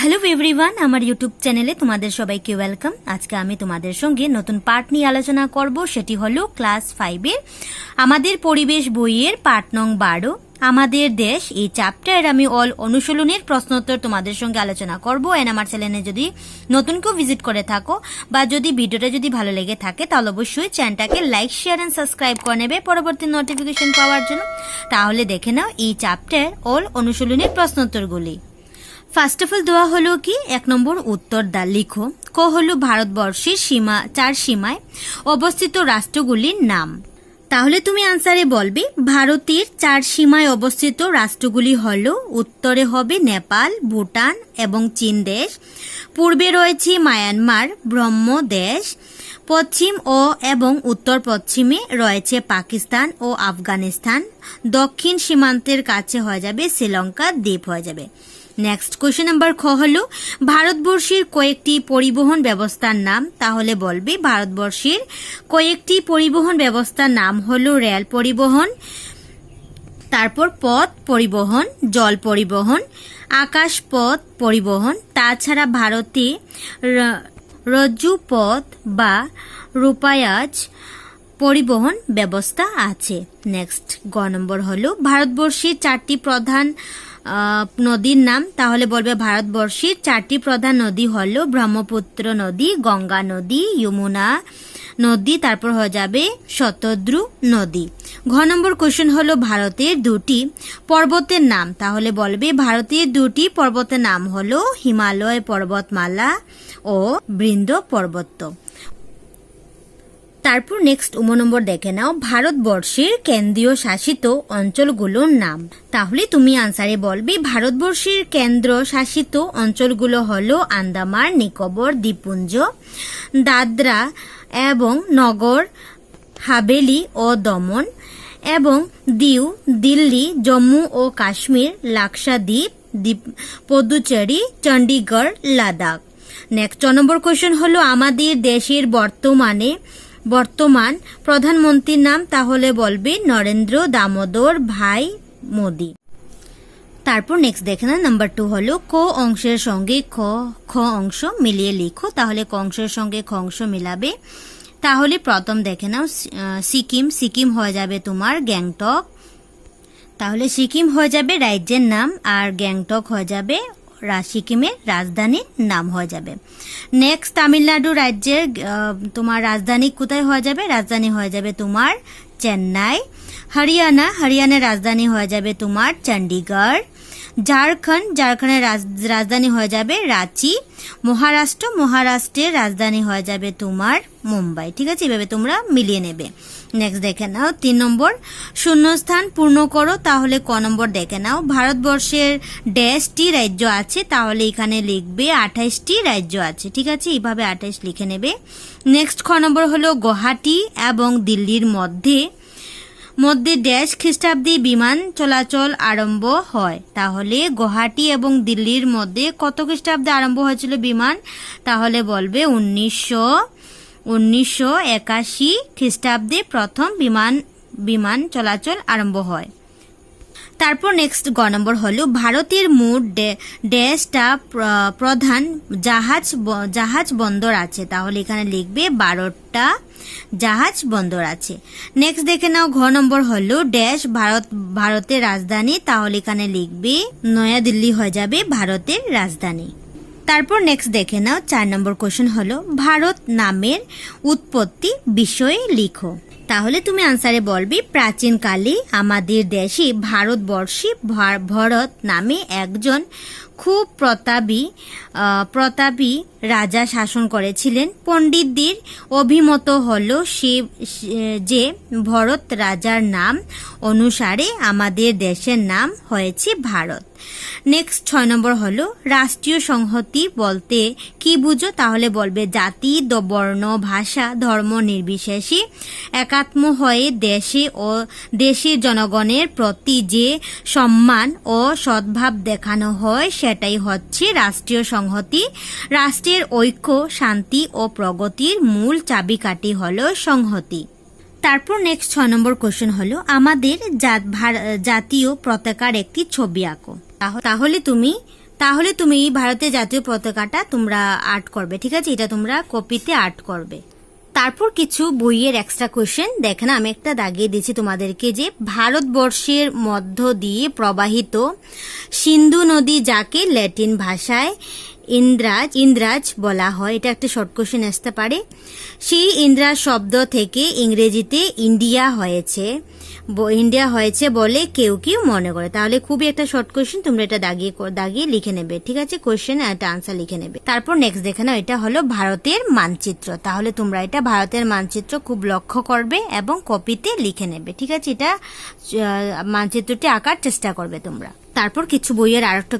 Hello everyone আমার YouTube চ্যানেলে তোমাদের সবাইকে ওয়েলকাম আজকে আমি তোমাদের সঙ্গে নতুন পাঠ নিয়ে আলোচনা করব, সেটি হলো ক্লাস ফাইভের আমাদের পরিবেশ বইয়ের পাঠ নং বারো। আমাদের দেশ, এই চ্যাপ্টার আমি অল অনুশীলনের প্রশ্নোত্তর তোমাদের সঙ্গে আলোচনা করব। এন্ড আমার চ্যানেলে যদি নতুন কেউ ভিজিট করে থাকো বা যদি ভিডিওটা যদি ভালো লেগে থাকে, তাহলে অবশ্যই চ্যানেলটাকে লাইক শেয়ার অ্যান্ড সাবস্ক্রাইব করে নেবে পরবর্তী নোটিফিকেশন পাওয়ার জন্য। তাহলে দেখে নাও এই চ্যাপ্টার অল অনুশীলনের প্রশ্নোত্তরগুলি। ফার্স্ট অফ অল দেওয়া হলো কি? এক নম্বর উত্তর দা, লিখো। ক হলো ভারতবর্ষের সীমা, চার সীমায় অবস্থিত রাষ্ট্রগুলির নাম। তাহলে তুমি আনসারে বলবে, ভারতের চার সীমায় অবস্থিত রাষ্ট্রগুলি হল, উত্তরে হবে নেপাল, ভুটান এবং চীন দেশ। পূর্বে রয়েছে মায়ানমার, ব্রহ্ম দেশ। পশ্চিম ও এবং উত্তর পশ্চিমে রয়েছে পাকিস্তান ও আফগানিস্তান। দক্ষিণ সীমান্তের কাছে হয়ে যাবে শ্রীলঙ্কা, দ্বীপ হয়ে যাবে। নেক্সট কোয়েশ্চেন নাম্বার খ হলো, ভারতবর্ষের কয়েকটি পরিবহন ব্যবস্থার নাম, তাহলে বলবে ভারতবর্ষের কয়েকটি পরিবহন ব্যবস্থার নাম হলো রেল পরিবহন, তারপর পথ পরিবহন, জল পরিবহন, আকাশ পথ পরিবহন, তাছাড়া ভারতে র- রজ্জু পথ বা রূপায়াজ পরিবহন ব্যবস্থা আছে। নেক্সট গ নম্বর হলো ভারতবর্ষের চারটি প্রধান নদীর নাম। তাহলে বলবে ভারতবর্ষের চারটি প্রধান নদী হলো ব্রহ্মপুত্র নদী, গঙ্গা নদী, যমুনা নদী, তারপর হয়ে যাবে শতদ্রু নদী। ঘ নম্বর কোশ্চেন হলো ভারতের দুটি পর্বতের নাম। তাহলে বলবে ভারতের দুটি পর্বতের নাম হলো হিমালয় পর্বতমালা ও বৃন্দ পর্বত। তারপর নেক্সট উম নম্বর দেখে নাও। ভারতবর্ষের কেন্দ্রীয় শাসিত অঞ্চলগুলোর নাম। তাহলে তুমি আনসারে বলবে, ভারতবর্ষের কেন্দ্র শাসিত অঞ্চলগুলো হলো আন্দামান, নিকোবর, দ্বীপপুঞ্জ, দাদরা এবং নগর হাবেলি ও দমন এবং দিউ, দিল্লি, জম্মু ও কাশ্মীর, লাক্ষাদ্বীপ, দ্বীপ, Puducherry Chandigarh Ladakh. Next number question হলো, আমাদের দেশের বর্তমানে বর্তমান প্রধানমন্ত্রীর নাম তাহলে বলবে নরেন্দ্র দামোদর ভাই মোদি। তারপর নেক্সট দেখে না নাম্বার টু হলো ক অংশের সঙ্গে খ খ অংশ মিলিয়ে লিখো, তাহলে ক অংশের সঙ্গে খ অংশ মিলাবে। তাহলে প্রথম দেখে নাও সিকিম সিকিম হয়ে যাবে তোমার গ্যাংটক। তাহলে সিকিম হয়ে যাবে রাজ্যের নাম, আর গ্যাংটক হয়ে যাবে সিকিমের রাজধানীর নাম হয়ে যাবে। নেক্সট তামিলনাড়ু রাজ্যের তোমার রাজধানী কোথায় হয়ে যাবে? রাজধানী হয়ে যাবে তোমার চেন্নাই। হরিয়ানা হরিয়ানার রাজধানী হয়ে যাবে তোমার চণ্ডীগড় ঝাড়খণ্ড ঝাড়খণ্ডের রাজ- রাজধানী হয়ে যাবে রাঁচি। মহারাষ্ট্র মহারাষ্ট্রের রাজধানী হয়ে যাবে তোমার মুম্বাই। ঠিক আছে? এভাবে তোমরা মিলিয়ে নেবে। নেক্সট দেখে নাও, তিন নম্বর। শূন্যস্থান পূর্ণ করো, তাহলে ক নম্বর দেখে নাও। ভারতবর্ষের ড্যাশটি রাজ্য আছে, তাহলে এখানে লিখবে আঠাইশটি রাজ্য আছে, ঠিক আছে? এইভাবে আঠাইশ লিখে নেবে। নেক্সট খ নম্বর হলো গুয়াহাটি এবং দিল্লির মধ্যে। মধ্যে ড্যাশ খ্রিস্টাব্দে বিমান চলাচল আরম্ভ হয়। তাহলে গুয়াহাটি এবং দিল্লির মধ্যে কত খ্রিস্টাব্দে আরম্ভ হয়েছিল বিমান? তাহলে বলবে উনিশশো উনিশশো একাশি খ্রিস্টাব্দে প্রথম বিমান বিমান চলাচল আরম্ভ হয়। তারপর নেক্সট গ নম্বর হলো ভারতের মোট ড্যাশটা প্রধান জাহাজ জাহাজ বন্দর আছে। তাহলে এখানে লিখবে বারোটা জাহাজ বন্দর আছে। নেক্সট দেখে নাও ঘ নম্বর হলো ড্যাশ ভারত, ভারতের রাজধানী। তাহলে এখানে লিখবে নয়াদিল্লি হয়ে যাবে ভারতের রাজধানী। তারপর নেক্সট দেখে নাও, চার নম্বর কোশ্চেন হলো, ভারত নামের উৎপত্তি বিষয়ে লিখো। তাহলে তুমি আনসারে বলবে প্রাচীনকালে আমাদের দেশে ভারতবর্ষে ভার- ভরত নামে একজন খুব প্রতাপী প্রতাপী রাজা শাসন করেছিলেন। পণ্ডিতদের অভিমত হলো সে, সে- যে ভরত রাজার নাম অনুসারে আমাদের দেশের নাম হয়েছে ভারত। নেক্সট ছয় নম্বর হলো রাষ্ট্রীয় সংহতি বলতে কি বুঝো? তাহলে বলবে জাতি বর্ণ, ভাষা, ধর্ম নির্বিশেষে একাত্ম হয়ে দেশে ও দেশের জনগণের প্রতি যে সম্মান ও সদ্ভাব দেখানো হয় সেটাই হচ্ছে রাষ্ট্রীয় সংহতি। রাষ্ট্রের ঐক্য, শান্তি ও প্রগতির মূল চাবিকাঠি হল সংহতি। তারপর নেক্সট ছয় নম্বর কোশ্চেন হলো, আমাদের জাতীয় পতাকার একটি ছবি আঁকো। তাহ- তাহলে তুমি তাহলে তুমি ভারতের জাতীয় পতাকাটা তোমরা আর্ট করবে, ঠিক আছে? এটা তোমরা কপিতে আর্ট করবে। তারপর কিছু বইয়ের এক্সট্রা কোয়েশ্চেন দেখেন, আমি একটা দাগিয়ে দিয়েছি তোমাদেরকে যে ভারতবর্ষের মধ্য দিয়ে প্রবাহিত সিন্ধু নদী যাকে ল্যাটিন ভাষায় ইন্দ্রাজ ইন্দ্রাজ বলা হয়, এটা একটা শর্ট কোশ্চেন আসতে পারে। সেই ইন্দ্রাজ শব্দ থেকে ইংরেজিতে ইন্ডিয়া হয়েছে ইন্ডিয়া হয়েছে বলে কেউ কেউ মনে করে। তাহলে খুবই একটা শর্ট কোশ্চেন তোমরা এটা দাগিয়ে দাগিয়ে লিখে নেবে, ঠিক আছে? কোশ্চেন একটা আনসার লিখে নেবে। তারপর নেক্সট দেখে নাও, এটা হলো ভারতের মানচিত্র। তাহলে তোমরা এটা ভারতের মানচিত্র খুব লক্ষ্য করবে এবং কপিতে লিখে নেবে, ঠিক আছে? এটা মানচিত্রটি আঁকার চেষ্টা করবে তোমরা। তারপর কিছু বইয়ের আর একটা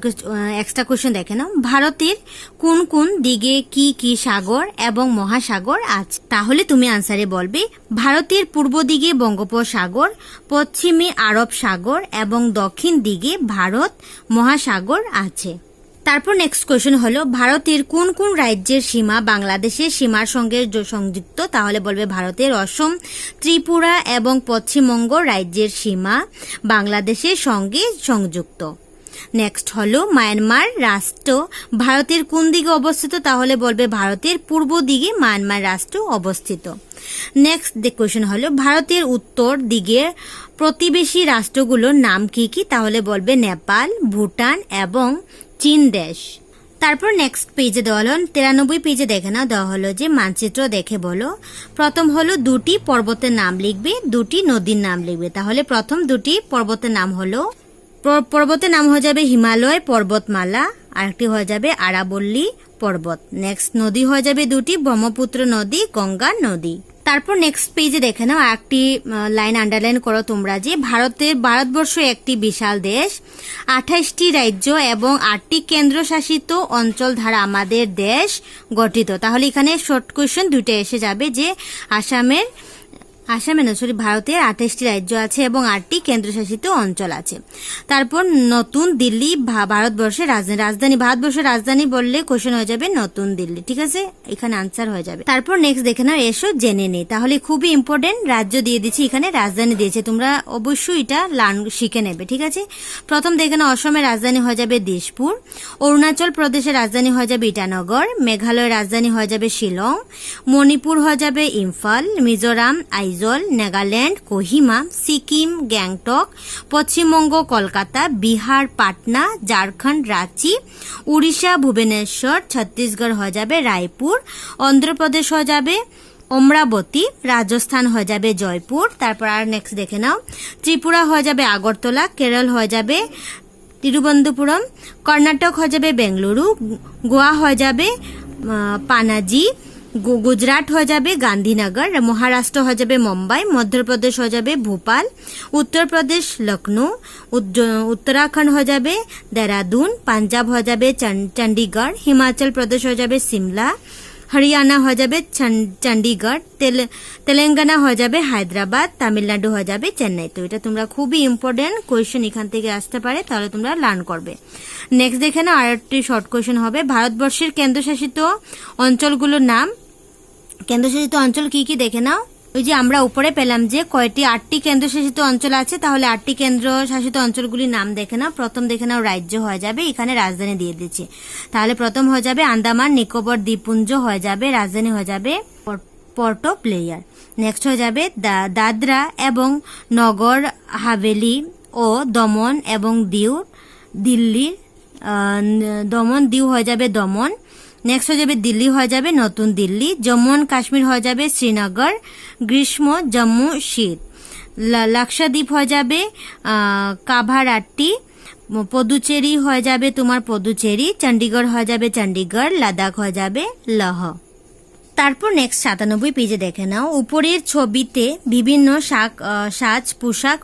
এক্সট্রা কোয়েশন দেখে নাও। ভারতের কোন কোন দিকে কি কি সাগর এবং মহাসাগর আছে? তাহলে তুমি আনসারে বলবে, ভারতের পূর্ব দিকে বঙ্গোপসাগর, পশ্চিমে আরব সাগর এবং দক্ষিণ দিকে ভারত মহাসাগর আছে। তারপর নেক্সট কোয়েশন হলো, ভারতের কোন কোন রাজ্যের সীমা বাংলাদেশের সীমার সঙ্গে সংযুক্ত? তাহলে বলবে ভারতের অসম, ত্রিপুরা এবং পশ্চিমবঙ্গ রাজ্যের সীমা বাংলাদেশের সঙ্গে সংযুক্ত। নেক্সট হলো মায়ানমার রাষ্ট্র। ভারতের কোন দিকে অবস্থিত? তাহলে বলবে ভারতের পূর্ব দিকে মায়ানমার রাষ্ট্র অবস্থিত। নেক্সট কোয়েশ্চেন হলো, ভারতের উত্তর দিকের প্রতিবেশী রাষ্ট্রগুলোর নাম কি কি? তাহলে বলবে নেপাল, ভুটান এবং চীন দেশ। তারপর নেক্সট পেজে দেওয়া হলো, তিরানব্বই পেজে দেখে না দেওয়া হলো যে মানচিত্র দেখে বলো। প্রথম হলো দুটি পর্বতের নাম লিখবে, দুটি নদীর নাম লিখবে। তাহলে প্রথম দুটি পর্বতের নাম হলো পর্বতের নাম হয়ে যাবে হিমালয় পর্বতমালা, আরেকটি হয়ে যাবে আরাবল্লী পর্বত। নেক্সট নদী হয়ে যাবে দুটি, ব্রহ্মপুত্র নদী, গঙ্গা নদী। তারপর নেক্সট পেজে দেখে নাও একটি লাইন আন্ডারলাইন করো তোমরা যে ভারতের ভারতবর্ষ একটি বিশাল দেশ আঠাইশটি রাজ্য এবং আটটি কেন্দ্রশাসিত অঞ্চল দ্বারা আমাদের দেশ গঠিত। তাহলে এখানে শর্ট কোয়েশ্চেন দুইটা এসে যাবে যে আসামের আসামে সরি ভারতের আঠাশটি রাজ্য আছে এবং আটটি কেন্দ্রশাসিত অঞ্চল আছে। তারপর নতুন দিল্লি ভারতবর্ষের রাজধানী। রাজধানী, ভারতবর্ষের রাজধানী বললে কোশ্চেন হয়ে যাবে নতুন দিল্লি, ঠিক আছে? এখানে আনসার হয়ে যাবে। তারপর নেক্সট দেখে নাও, এসো জেনে নেই। তাহলে খুবই ইম্পর্টেন্ট রাজ্য দিয়ে দিচ্ছি এখানে রাজধানী দিয়েছে। তোমরা অবশ্যই এটা লার্ন শিখে নেবে, ঠিক আছে? প্রথম দেখে নাও, অসমের রাজধানী হয়ে যাবে দিশপুর। অরুণাচল প্রদেশের রাজধানী হয়ে যাবে ইটানগর। মেঘালয়ের রাজধানী হয়ে যাবে শিলং। মণিপুর হয়ে যাবে ইম্ফল। মিজোরাম আইজল নাগাল্যান্ড, কোহিমা, সিকিম, গ্যাংটক, পশ্চিমবঙ্গ, কলকাতা, বিহার, পাটনা, ঝাড়খণ্ড, রাঁচি, উড়িষ্যা, ভুবনেশ্বর, ছত্তিশগড় হয়ে যাবে রায়পুর, অন্ধ্রপ্রদেশ হয়ে যাবে অমরাবতী, রাজস্থান হয়ে যাবে জয়পুর, তারপর আর নেক্সট দেখে নাও, ত্রিপুরা হয়ে যাবে আগরতলা, কেরল হয়ে যাবে তিরুবনন্তপুরম, কর্ণাটক হয়ে যাবে বেঙ্গালুরু, গোয়া হয়ে যাবে পানাজি গুজরাট হয়ে যাবে গান্ধীনগর, মহারাষ্ট্র হয়ে যাবে মুম্বাই, মধ্যপ্রদেশ হয়ে যাবে ভোপাল, উত্তরপ্রদেশ লখনৌ উত্তরাখণ্ড হয়ে যাবে দেরাদুন, পাঞ্জাব হয়ে যাবে চণ্ডীগড়, হিমাচল প্রদেশ হয়ে যাবে সিমলা, হরিয়ানা হয়ে যাবে চণ্ডীগড়, তেলে- তেলেঙ্গানা হয়ে যাবে হায়দ্রাবাদ, তামিলনাড়ু হয়ে যাবে চেন্নাই। তো এটা তোমরা খুবই ইম্পর্টেন্ট কোয়েশ্চেন এখান থেকে আসতে পারে, তাহলে তোমরা লার্ন করবে। নেক্সট দেখে না আরেকটি শর্ট কোয়েশ্চেন হবে। ভারতবর্ষের কেন্দ্রশাসিত অঞ্চলগুলোর নাম কেন্দ্রশাসিত অঞ্চল কি কি দেখে নাও? ওই যে আমরা উপরে পেলাম যে কয়টি, আটটি কেন্দ্রশাসিত অঞ্চল আছে, তাহলে আটটি কেন্দ্রশাসিত অঞ্চলগুলির নাম দেখে নাও। প্রথম দেখে নাও, রাজ্য হয়ে যাবে, এখানে রাজধানী দিয়ে দিচ্ছে। তাহলে প্রথম হয়ে যাবে আন্দামান, নিকোবর, দ্বীপপুঞ্জ হয়ে যাবে, রাজধানী হয়ে যাবে পোর্ট প্লেয়ার। নেক্সট হয়ে যাবে দাদরা এবং নগর, হাভেলি ও দমন এবং দিউ, দিল্লির দমন, দিউ হয়ে যাবে দমন। নেক্সট হয়ে যাবে দিল্লি হয়ে যাবে নতুন দিল্লি, জম্মু অ্যান্ড কাশ্মীর হয়ে যাবে শ্রীনগর, গ্রীষ্ম, জম্মু, শীত। লাক্সাদ্বীপ হয়ে যাবে কাভারাট্টি পদুচেরি হয়ে যাবে তোমার পদুচেরি চণ্ডীগড় হয়ে যাবে চণ্ডীগড় লাদাখ হয়ে যাবে লহ। তারপর নেক্সট সাতানব্বই পেজে দেখে নাও। উপরের ছবিতে বিভিন্ন শাক সাজ, পোশাক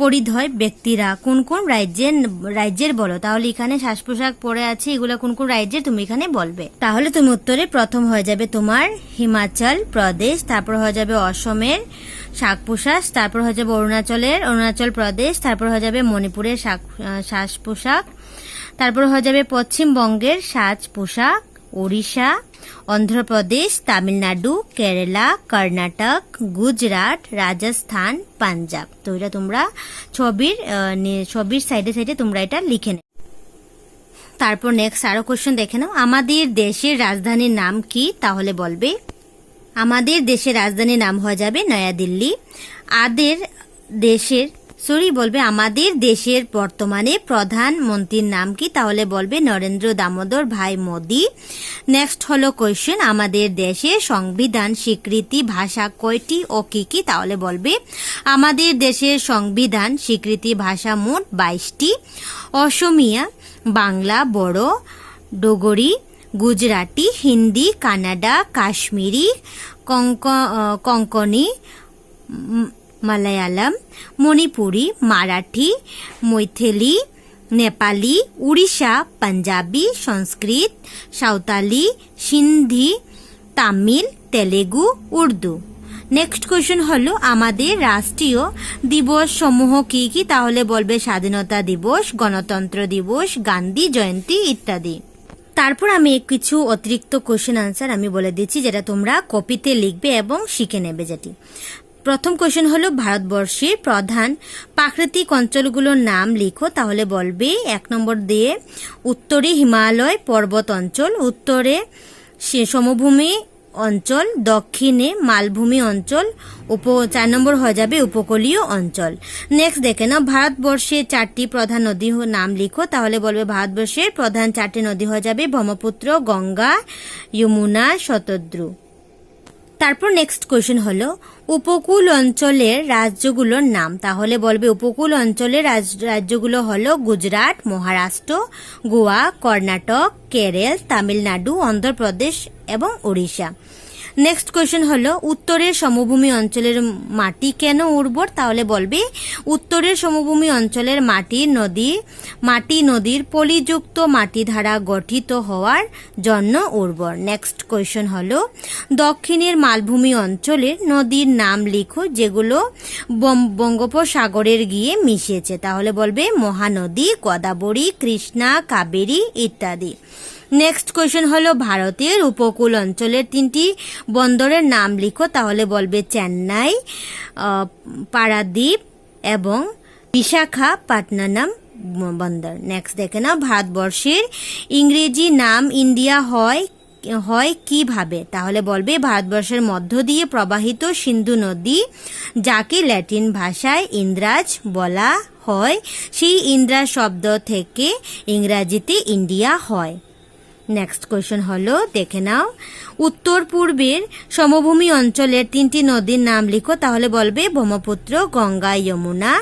পরিধয় ব্যক্তিরা কোন কোন রাজ্যের রাজ্যের বলো। তাহলে এখানে সাজ পোশাক পরে আছে, এগুলো কোন কোন রাজ্যের তুমি এখানে বলবে। তাহলে তুমি উত্তরে প্রথম হয়ে যাবে তোমার হিমাচল প্রদেশ, তারপর হয়ে যাবে অসমের শাক পোশাক, তারপর হয়ে যাবে অরুণাচলের, অরুণাচল প্রদেশ, তারপর হয়ে যাবে মণিপুরের শাক সাজ পোশাক, তারপর হয়ে যাবে পশ্চিমবঙ্গের সাজ পোশাক, ওড়িশা অন্ধ্রপ্রদেশ, তামিলনাড়ু, কেরালা, কর্ণাটক, গুজরাট, রাজস্থান, পাঞ্জাব। তো এটা তোমরা ছবির ছবির সাইডে সাইডে তোমরা এটা লিখে নেবে। তারপর নেক্সট আরও কোশ্চেন দেখে নাও। আমাদের দেশের রাজধানীর নাম কি? তাহলে বলবে, আমাদের দেশের রাজধানীর নাম হয়ে যাবে নয়াদিল্লি। আদের দেশের সরি, বলবে আমাদের দেশের বর্তমানে প্রধানমন্ত্রীর নাম কি? তাহলে বলবে নরেন্দ্র দামোদর ভাই মোদি। নেক্সট হলো কোয়েশ্চেন আমাদের দেশের সংবিধান স্বীকৃতি ভাষা কয়টি ও কি কি? তাহলে বলবে আমাদের দেশের সংবিধান স্বীকৃতি ভাষা মোট বাইশটি। অসমিয়া, বাংলা, বড়, ডোগরি, গুজরাটি, হিন্দি, কানাডা, কাশ্মীরি কঙ্কনি মালায়ালাম, মণিপুরি, মারাঠি, মৈথিলি, নেপালি, উড়িষ্যা, পাঞ্জাবি, সংস্কৃত, সাঁওতালি, সিন্ধি, তামিল, তেলেগু, উর্দু। নেক্সট কোয়েশ্চেন হলো আমাদের রাষ্ট্রীয় দিবস সমূহ কি কি? তাহলে বলবে স্বাধীনতা দিবস, গণতন্ত্র দিবস, গান্ধী জয়ন্তী ইত্যাদি। তারপর আমি কিছু অতিরিক্ত কোশ্চেন আনসার আমি বলে দিচ্ছি, যেটা তোমরা কপিতে লিখবে এবং শিখে নেবে যেটি। প্রথম কোশ্চেন হলো ভারতবর্ষের প্রধান প্রাকৃতিক অঞ্চলগুলোর নাম লিখো, তাহলে বলবে এক নম্বর দিয়ে উত্তরে হিমালয় পর্বত অঞ্চল, উত্তরে সে সমভূমি অঞ্চল, দক্ষিণে মালভূমি অঞ্চল, উপ চার নম্বর হয়ে যাবে উপকূলীয় অঞ্চল। নেক্সট দেখে নাও ভারতবর্ষের চারটি প্রধান নদী নাম লিখো, তাহলে বলবে ভারতবর্ষের প্রধান চারটি নদী হয়ে যাবে ব্রহ্মপুত্র, গঙ্গা, যমুনা, শতদ্রু। তারপর নেক্সট কোয়েশ্চেন হলো, উপকূল অঞ্চলের রাজ্যগুলোর নাম। তাহলে বলবে উপকূল অঞ্চলের রাজ- রাজ্যগুলো হলো গুজরাট, মহারাষ্ট্র, গোয়া, কর্ণাটক, কেরল, তামিলনাড়ু, অন্ধ্রপ্রদেশ এবং ওড়িশা। নেক্সট কোয়েশ্চেন হলো, উত্তরের সমভূমি অঞ্চলের মাটি কেন উর্বর? তাহলে বলবে, উত্তরের সমভূমি অঞ্চলের মাটি নদী, মাটি নদীর পলিযুক্ত মাটি দ্বারা গঠিত হওয়ার জন্য উর্বর। নেক্সট কোয়েশ্চেন হলো, দক্ষিণের মালভূমি অঞ্চলের নদীর নাম লিখো, যেগুলো বঙ্গোপসাগরের গিয়ে মিশেছে। তাহলে বলবে, মহানদী, গোদাবরী, কৃষ্ণা, কাবেরী ইত্যাদি। নেক্সট কোয়েশ্চেন হলো ভারতের উপকূল অঞ্চলের তিনটি বন্দরের নাম লিখো, তাহলে বলবে চেন্নাই পারাদ্বীপ এবং বিশাখাপাটনাম বন্দর। নেক্সট দেখে নাও, ভারতবর্ষের ইংরেজি নাম ইন্ডিয়া হয় হয় কীভাবে? তাহলে বলবে ভারতবর্ষের মধ্য দিয়ে প্রবাহিত সিন্ধু নদী, যাকে ল্যাটিন ভাষায় ইন্দ্রাজ বলা হয়। সেই ইন্দ্রাজ শব্দ থেকে ইংরাজিতে ইন্ডিয়া হয়। নেক্সট কোয়েশন হলো, দেখে নাও। উত্তর পূর্বের সমভূমি অঞ্চলের তিনটি নদীর নাম লিখো, তাহলে বলবে ব্রহ্মপুত্র, গঙ্গা, যমুনা।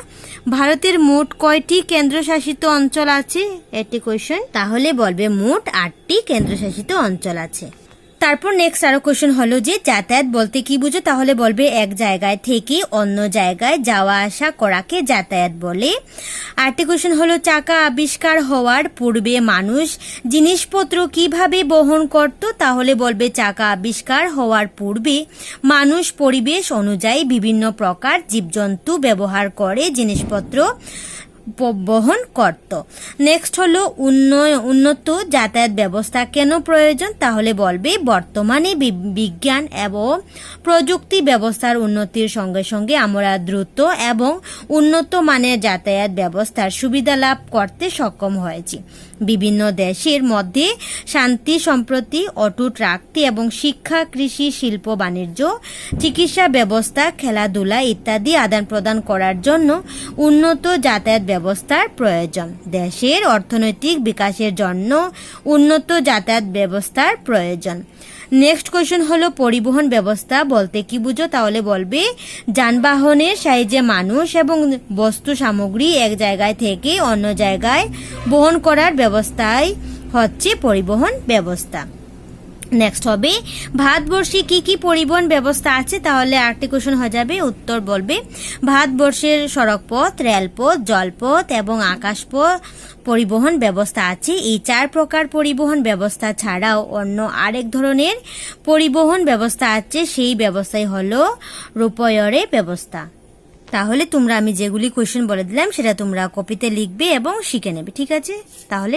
ভারতের মোট কয়টি কেন্দ্রশাসিত অঞ্চল আছে? একটি কোয়েশন তাহলে বলবে মোট আটটি কেন্দ্রশাসিত অঞ্চল আছে। তারপর নেক্সট আরও কোয়েশ্চেন হলো যে, যাতায়াত বলতে কি বুঝো? তাহলে বলবে এক জায়গায় থেকে অন্য জায়গায় যাওয়া আসা করাকে যাতায়াত বলে। আরেকটি কোয়েশ্চেন হলো চাকা আবিষ্কার হওয়ার পূর্বে মানুষ জিনিসপত্র কীভাবে বহন করত? তাহলে বলবে চাকা আবিষ্কার হওয়ার পূর্বে মানুষ পরিবেশ অনুযায়ী বিভিন্ন প্রকার জীবজন্তু ব্যবহার করে জিনিসপত্র বহন করত। নেক্সট হলো উন্নয়, উন্নত যাতায়াত ব্যবস্থা। কেন প্রয়োজন? তাহলে বলবে বর্তমানে বিজ্ঞান এবং প্রযুক্তি ব্যবস্থার উন্নতির সঙ্গে সঙ্গে আমরা দ্রুত এবং উন্নত মানের যাতায়াত ব্যবস্থার সুবিধা লাভ করতে সক্ষম হয়েছি। বিভিন্ন দেশের মধ্যে শান্তি, সম্প্রতি অটুট রাখতে এবং শিক্ষা, কৃষি, শিল্প, বাণিজ্য, চিকিৎসা ব্যবস্থা, খেলাধুলা ইত্যাদি আদান প্রদান করার জন্য উন্নত যাতায়াত ব্যবস্থার প্রয়োজন। দেশের অর্থনৈতিক বিকাশের জন্য উন্নত যাতায়াত ব্যবস্থার প্রয়োজন। নেক্সট কোয়েশন হলো পরিবহন ব্যবস্থা। বলতে কি বুঝো? তাহলে বলবে, যানবাহনের সাহায্যে মানুষ এবং বস্তু সামগ্রী এক জায়গায় থেকে অন্য জায়গায় বহন করার ব্যবস্থায় হচ্ছে পরিবহন ব্যবস্থা। নেক্সট হবে, ভারতবর্ষে কি কি পরিবহন ব্যবস্থা আছে? তাহলে আরেকটি কোশ্চেন হয়ে যাবে, উত্তর বলবে, ভারতবর্ষের সড়কপথ, রেলপথ, জলপথ এবং আকাশপথ পরিবহন ব্যবস্থা আছে। এই চার প্রকার পরিবহন ব্যবস্থা ছাড়াও অন্য আরেক ধরনের পরিবহন ব্যবস্থা আছে, সেই ব্যবস্থাই হলো রূপয়রে ব্যবস্থা। তাহলে তোমরা আমি যেগুলি কোশ্চেন বলে দিলাম, সেটা তোমরা কপিতে লিখবে এবং শিখে নেবে, ঠিক আছে? তাহলে